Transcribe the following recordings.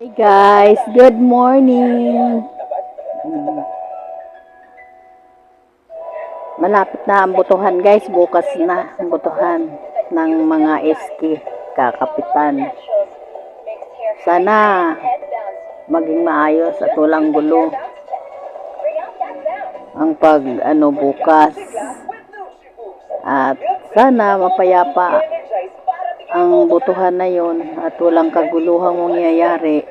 Hey guys, good morning. Malapit na ang butuhan guys, bukas na ang butuhan ng mga SK kakapitan. Sana maging maayos at walang gulo ang pag ano bukas. At sana mapayapa ang butuhan na yon at walang kaguluhang mangyayari.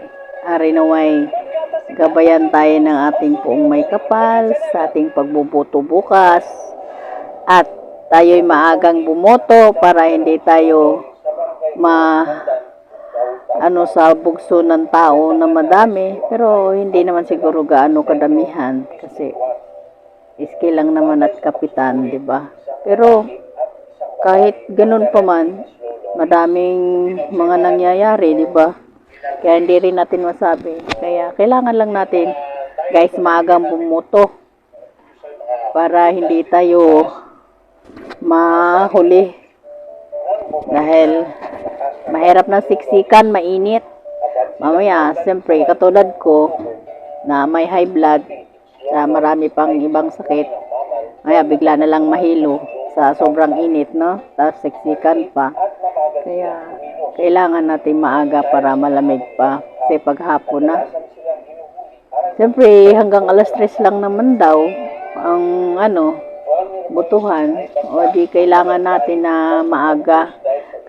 Ari naway gabayan tayo ng ating poong may kapal sa ating pagbuboto bukas at tayo'y maagang bumoto para hindi tayo ma ano sa bugso ng tao na madami pero hindi naman siguro gaano kadamihan kasi iski lang naman at kapitan, di ba? Pero kahit ganun pa man, madaming mga nangyayari, di ba? Kaya hindi rin natin masabi. Kaya kailangan lang natin, guys, maagang bumoto para hindi tayo mahuli. Dahil mahirap na siksikan, mainit. Mamaya, siyempre, katulad ko, na may high blood, na marami pang ibang sakit, kaya bigla na lang mahilo sa sobrang init, no? Tapos siksikan pa. Kaya, kailangan natin maaga para malamig pa. Kasi paghapon na. Siyempre, hanggang alas 3 lang naman daw ang ano, butuhan. O di kailangan natin na maaga.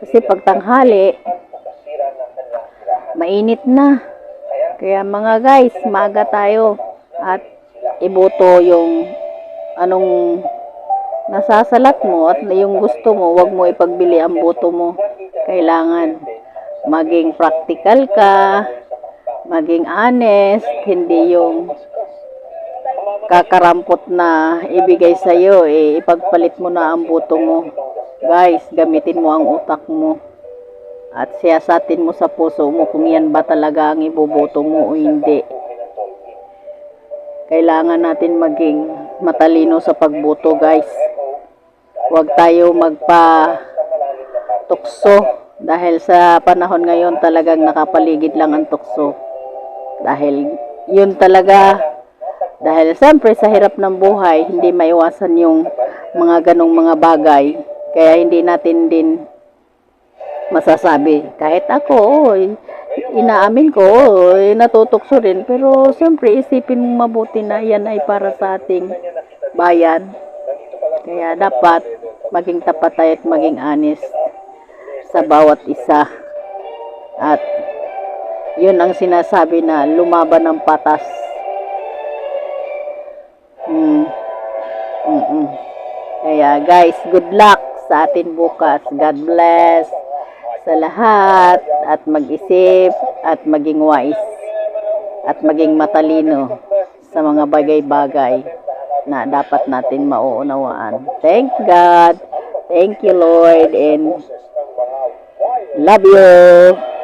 Kasi pag tanghali, mainit na. Kaya mga guys, maaga tayo. At iboto yung anong nasasalat mo at yung gusto mo, wag mo ipagbili ang boto mo. Kailangan maging practical ka, maging honest, hindi yung kakarampot na ibigay sa iyo, eh, ipagpalit mo na ang boto mo. Guys, gamitin mo ang utak mo. At siyasatin mo sa puso mo kung yan ba talaga ang iboboto mo o hindi. Kailangan natin maging matalino sa pagboto, guys. Huwag tayo magpa tukso dahil sa panahon ngayon talagang nakapaligid lang ang tukso. Dahil yun talaga dahil siyempre sa hirap ng buhay, hindi maiwasan yung mga ganong mga bagay. Kaya hindi natin din masasabi. Kahit ako, oh, inaamin ko, oh, natutukso rin. Pero siyempre isipin mo mabuti na yan ay para sa ating bayan. Kaya dapat maging tapat tayo at maging honest sa bawat isa. At yun ang sinasabi na lumaban ng patas. Mm. Mm-mm. Kaya guys, good luck sa atin bukas. God bless sa lahat at mag-isip at maging wise at maging matalino sa mga bagay-bagay na dapat natin mauunawaan. Thank God. Thank you, Lord. And love you.